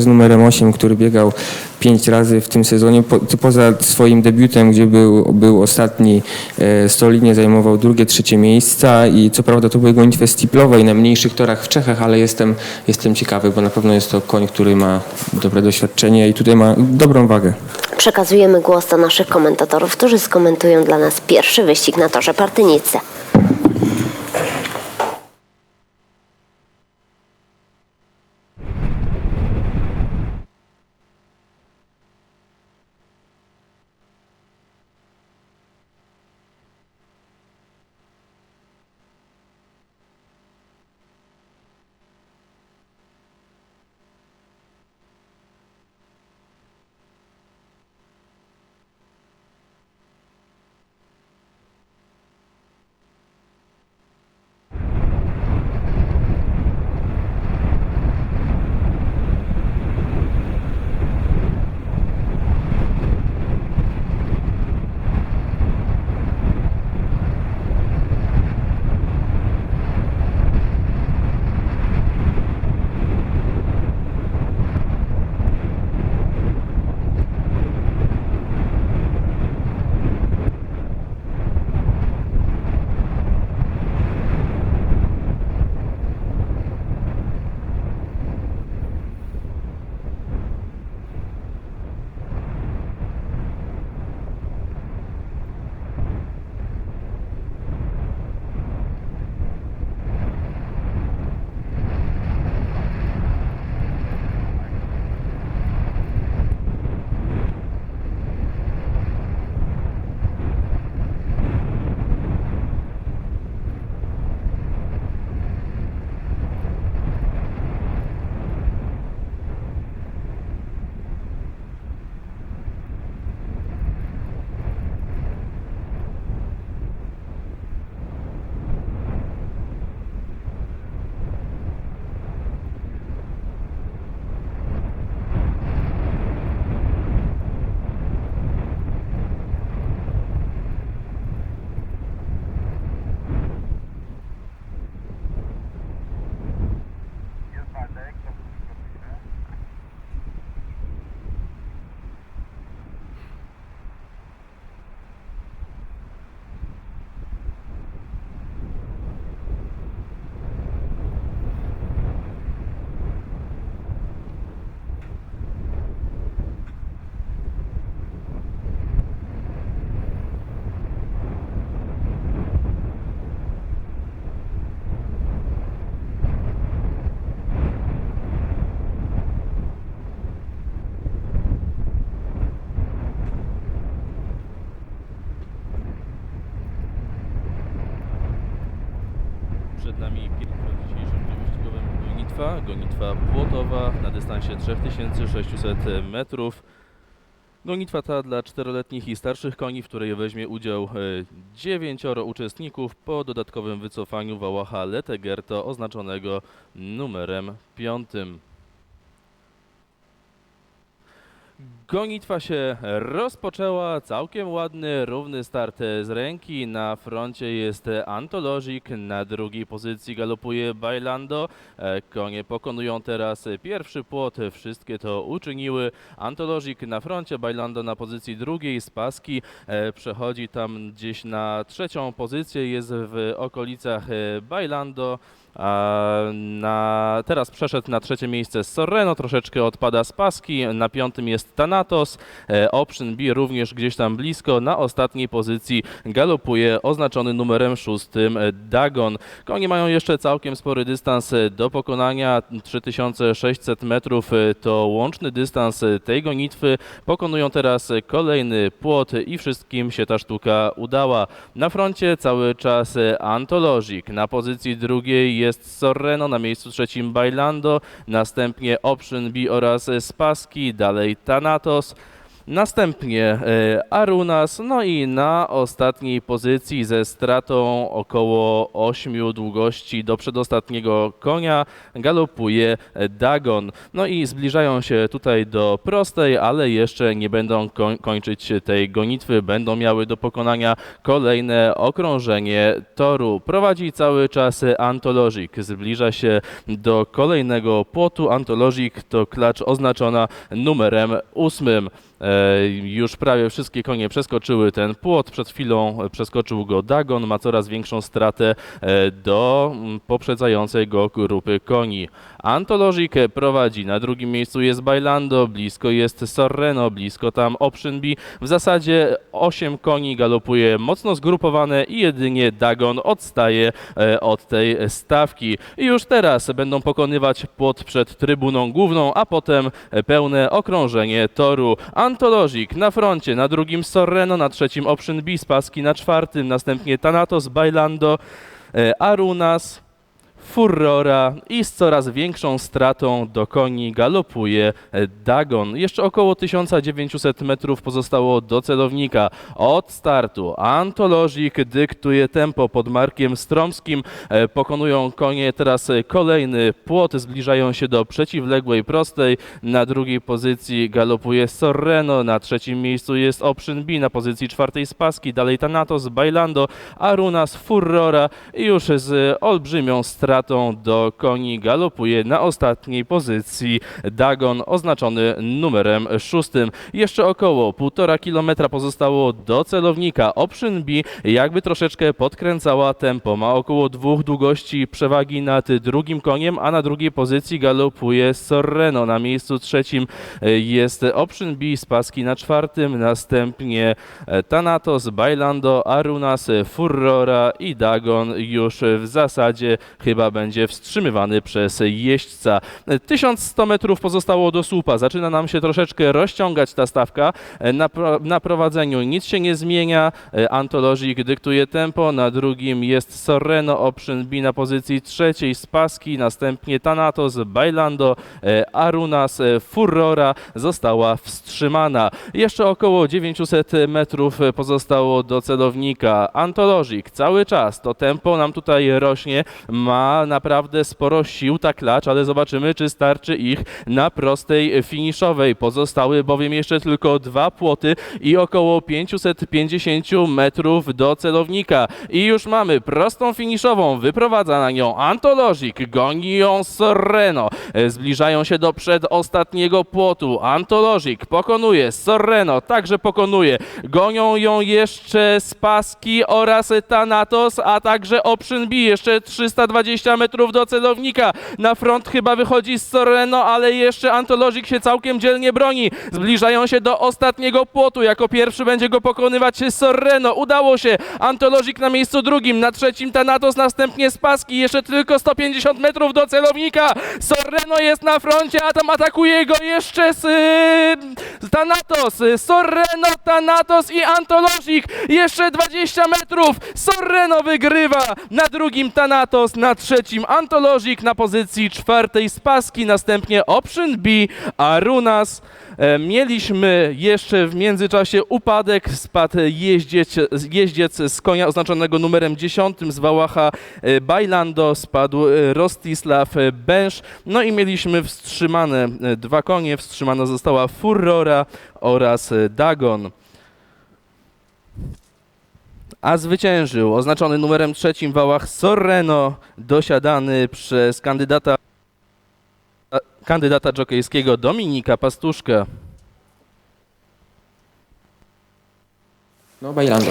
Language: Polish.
z numerem 8, który biegał pięć razy w tym sezonie. Po, poza swoim debiutem, gdzie był, był ostatni, e, solidnie zajmował drugie, trzecie miejsca i co prawda to były gonitwy stiplowe i na mniejszych torach w Czechach, ale jestem, jestem ciekawy, bo na pewno jest to koń, który ma dobre doświadczenie i tutaj ma dobrą wagę. Przekazujemy głos do naszych komentatorów, którzy skomentują dla nas pierwszy wyścig na torze Partynicy. Gonitwa, gonitwa płotowa na dystansie 3600 metrów. Gonitwa ta dla czteroletnich i starszych koni, w której weźmie udział e, dziewięcioro uczestników po dodatkowym wycofaniu Wałacha Letegerto oznaczonego numerem piątym. Gonitwa się rozpoczęła, całkiem ładny, równy start z ręki. Na froncie jest Antolożik, na drugiej pozycji galopuje Bailando. E, Konie pokonują teraz pierwszy płot, wszystkie to uczyniły. Antolożik na froncie, Bailando na pozycji drugiej, z paski e, przechodzi tam gdzieś na trzecią pozycję, jest w okolicach e, Bailando. Na, teraz przeszedł na trzecie miejsce Sorreno, troszeczkę odpada z paski. Na piątym jest Thanatos. E, Option B również gdzieś tam blisko. Na ostatniej pozycji galopuje oznaczony numerem szóstym e, Dagon. Konie mają jeszcze całkiem spory dystans e, do pokonania. 3600 metrów to łączny dystans tej gonitwy. Pokonują teraz kolejny płot i wszystkim się ta sztuka udała. Na froncie cały czas Antolożik. Na pozycji drugiej jest Sorreno, na miejscu trzecim Bailando, następnie Option B oraz Spaski, dalej Thanatos. Następnie e, Arunas, no i na ostatniej pozycji ze stratą około 8 długości do przedostatniego konia galopuje e, Dagon. No i zbliżają się tutaj do prostej, ale jeszcze nie będą koń kończyć tej gonitwy. Będą miały do pokonania kolejne okrążenie toru. Prowadzi cały czas Antologic. Zbliża się do kolejnego płotu. Antologic to klacz oznaczona numerem 8. Już prawie wszystkie konie przeskoczyły ten płot. Przed chwilą e, przeskoczył go Dagon. Ma coraz większą stratę e, do mm, poprzedzającej go grupy koni. Antolożik prowadzi. Na drugim miejscu jest Bailando, blisko jest Sorreno, blisko tam Option B. W zasadzie 8 koni galopuje mocno zgrupowane i jedynie Dagon odstaje e, od tej stawki. I już teraz będą pokonywać płot przed trybuną główną, a potem pełne okrążenie toru. Antolożik na froncie, na drugim Sorreno, na trzecim Option B, Spaski na czwartym, następnie Thanatos, Bailando, e, Arunas, Furrora i z coraz większą stratą do koni galopuje Dagon. Jeszcze około 1900 metrów pozostało do celownika. Od startu Antolożik dyktuje tempo pod Markiem Stromskim. E, Pokonują konie teraz kolejny płot, zbliżają się do przeciwległej prostej. Na drugiej pozycji galopuje Sorreno, na trzecim miejscu jest Option B, na pozycji czwartej Spaski, dalej Thanatos, Bailando, Arunas, Furrora i już z olbrzymią stratą do koni galopuje na ostatniej pozycji Dagon oznaczony numerem szóstym. Jeszcze około półtora kilometra pozostało do celownika. Option B jakby troszeczkę podkręcała tempo. Ma około dwóch długości przewagi nad drugim koniem, a na drugiej pozycji galopuje Sorreno. Na miejscu trzecim e, jest Option B z paski na czwartym, następnie e, Thanatos, Bailando, Arunas, Furrora i Dagon już w zasadzie chyba będzie wstrzymywany przez jeźdźca. E, 1100 metrów pozostało do słupa. Zaczyna nam się troszeczkę rozciągać ta stawka. Na, na prowadzeniu nic się nie zmienia. Antolożik dyktuje tempo. Na drugim jest Sorreno, Option B na pozycji trzeciej, Spaski, następnie Thanatos, Bailando, e, Arunas, e, Furrora została wstrzymana. Jeszcze około 900 metrów pozostało do celownika. Antolożik cały czas to tempo nam tutaj rośnie. Ma naprawdę sporo sił ta klacz, ale zobaczymy, czy starczy ich na prostej finiszowej. Pozostały bowiem jeszcze tylko dwa płoty i około 550 metrów do celownika. I już mamy prostą finiszową. Wyprowadza na nią Antolożik, goni ją Sorreno. Zbliżają się do przedostatniego płotu. Antolożik pokonuje Sorreno, także pokonuje. Gonią ją jeszcze Spaski oraz Thanatos, a także Option. Jeszcze 320 metrów do celownika. Na front chyba wychodzi Sorreno, ale jeszcze Antolożik się całkiem dzielnie broni. Zbliżają się do ostatniego płotu. Jako pierwszy będzie go pokonywać Sorreno. Udało się. Antolożik na miejscu drugim, na trzecim Thanatos, następnie Spaski. Jeszcze tylko 150 metrów do celownika. Sorreno jest na froncie, a tam atakuje go jeszcze z, yy, Thanatos. Sorreno, Thanatos i Antolożik. Jeszcze 20 metrów. Sorreno wygrywa. Na drugim Thanatos, na trzecim Antolożik, na pozycji czwartej Spaski, następnie Option B, Arunas. E, Mieliśmy jeszcze w międzyczasie upadek, spadł jeździec, jeździec z konia oznaczonego numerem 10 z Wałacha e, Bailando, spadł e, Rostislav Bęż, no i mieliśmy wstrzymane dwa konie, wstrzymana została Furrora oraz Dagon. A zwyciężył oznaczony numerem trzecim Wałach Sorreno, dosiadany przez kandydata kandydata dżokejskiego Dominika Pastuszka. No, Bailando.